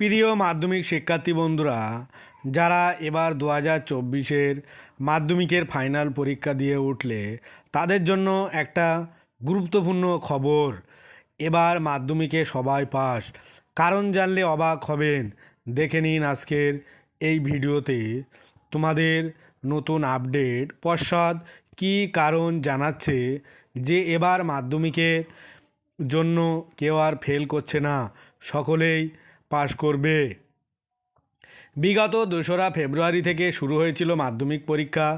প্রিয় মাধ্যমিক শিক্ষার্থী বন্ধুরা, যারা এবার দু হাজার চব্বিশের মাধ্যমিকের ফাইনাল পরীক্ষা দিয়ে উঠলে, তাদের জন্য একটা গুরুত্বপূর্ণ খবর, এবার মাধ্যমিকে সবাই পাস। কারণ জানলে অবাক হবেন। দেখে নিন আজকের এই ভিডিওতে তোমাদের নতুন আপডেট। পশ্চাৎ কী কারণ জানাচ্ছে যে এবার মাধ্যমিকের জন্য কেউ আর ফেল করছে না? সকলেই পাশ করবে। বিগত দোসরা ফেব্রুয়ারি থেকে শুরু হয়েছিল মাধ্যমিক পরীক্ষা।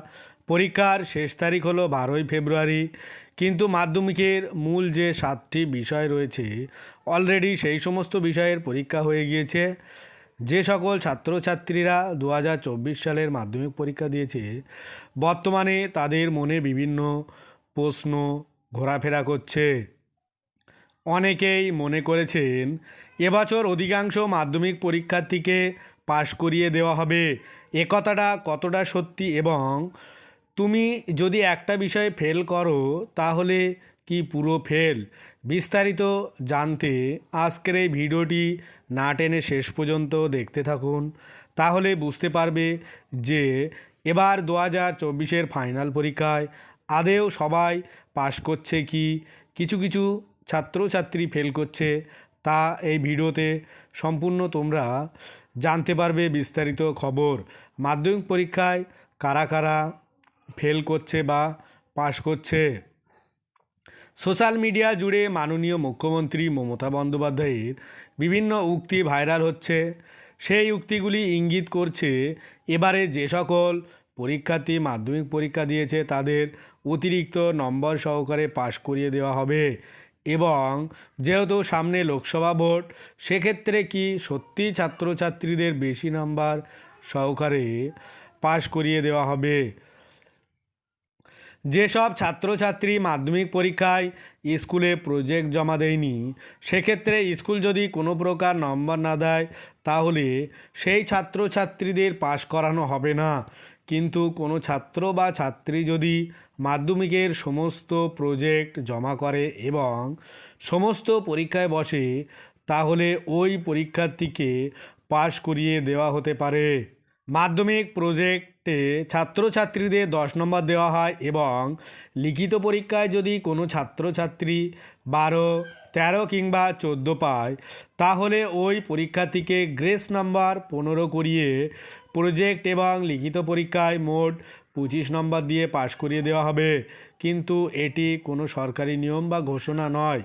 পরীক্ষার শেষ তারিখ হলো বারোই ফেব্রুয়ারি। কিন্তু মাধ্যমিকের মূল যে সাতটি বিষয় রয়েছে অলরেডি সেই সমস্ত বিষয়ের পরীক্ষা হয়ে গিয়েছে। যে সকল ছাত্রছাত্রীরা দু হাজার চব্বিশ সালের মাধ্যমিক পরীক্ষা দিয়েছে, বর্তমানে তাদের মনে বিভিন্ন প্রশ্ন ঘোরাফেরা করছে। অনেকেই মনে করেছেন, এবছর অধিকাংশ মাধ্যমিক পরীক্ষার্থীকে পাশ করিয়ে দেওয়া হবে। এ কথাটা কতটা সত্যি এবং তুমি যদি একটা বিষয়ে ফেল করো, তাহলে কি পুরো ফেল? বিস্তারিত জানতে আজকের এই ভিডিওটি না টেনে শেষ পর্যন্ত দেখতে থাকুন। তাহলে বুঝতে পারবে যে এবার দু হাজার চব্বিশের ফাইনাল পরীক্ষায় আদেও সবাই পাশ করছে কি? কিছু কিছু ছাত্রছাত্রী ফেল করছে, তা এই ভিডিওতে সম্পূর্ণ তোমরা জানতে পারবে বিস্তারিত খবর। মাধ্যমিক পরীক্ষায় কারা কারা ফেল করছে বা পাশ করছে? সোশ্যাল মিডিয়া জুড়ে মাননীয় মুখ্যমন্ত্রী মমতা বন্দ্যোপাধ্যায়ের বিভিন্ন উক্তি ভাইরাল হচ্ছে। সেই উক্তিগুলি ইঙ্গিত করছে এবারে যে সকল পরীক্ষার্থী মাধ্যমিক পরীক্ষা দিয়েছে তাদের অতিরিক্ত নম্বর সহকারে পাশ করিয়ে দেওয়া হবে। এবং যেহেতু সামনে লোকসভা ভোট, সেক্ষেত্রে কি সত্যি ছাত্রছাত্রীদের বেশি নাম্বার সহকারে পাশ করিয়ে দেওয়া হবে? যেসব ছাত্রছাত্রী মাধ্যমিক পরীক্ষায় স্কুলে প্রজেক্ট জমা দেয়নি, সেক্ষেত্রে স্কুল যদি কোনো প্রকার নম্বর না দেয়, তাহলে সেই ছাত্রছাত্রীদের পাশ করানো হবে না। কিন্তু কোনো ছাত্র বা ছাত্রী যদি মাধ্যমিকের সমস্ত প্রজেক্ট জমা করে এবং সমস্ত পরীক্ষায় বসে, তাহলে ওই পরীক্ষার্থীকে পাশ করিয়ে দেওয়া হতে পারে। মাধ্যমিক প্রজেক্টে ছাত্রছাত্রীদের দশ নম্বর দেওয়া হয় এবং লিখিত পরীক্ষায় যদি কোনো ছাত্রছাত্রী বারো তেরো কিংবা চোদ্দ পায়, তাহলে ওই পরীক্ষার্থীকে গ্রেস নাম্বার পনেরো করিয়ে প্রজেক্ট এবং লিখিত পরীক্ষায় মোট পঁচিশ নম্বর দিয়ে পাশ করিয়ে দেওয়া হবে। কিন্তু এটি কোনো সরকারি নিয়ম বা ঘোষণা নয়।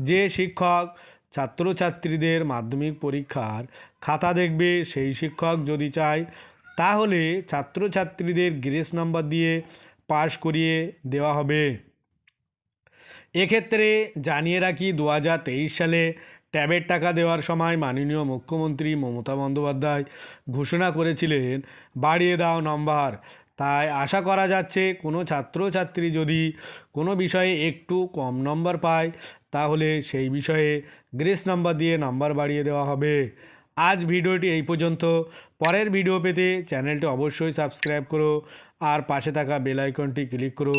যে শিক্ষক ছাত্রছাত্রীদের মাধ্যমিক পরীক্ষার খাতা দেখবে, সেই শিক্ষক যদি চায়, তাহলে ছাত্রছাত্রীদের গ্রেস নাম্বার দিয়ে পাশ করিয়ে দেওয়া হবে। এক্ষেত্রে জানিয়ে রাখি দু হাজার তেইশ সালে ট্যাবের টাকা দেওয়ার সময় মাননীয় মুখ্যমন্ত্রী মমতা বন্দ্যোপাধ্যায় ঘোষণা করেছিলেন, বাড়িয়ে দাও নম্বর। তাই আশা করা যাচ্ছে, কোনো ছাত্রছাত্রী যদি কোনো বিষয়ে একটু কম নম্বর পায়, তাহলে সেই বিষয়ে গ্রেস নাম্বার দিয়ে নাম্বার বাড়িয়ে দেওয়া হবে। আজ ভিডিওটি এই পর্যন্ত। পরের ভিডিও পেতে চ্যানেলটি অবশ্যই সাবস্ক্রাইব করো আর পাশে থাকা বেল আইকনটি ক্লিক করো।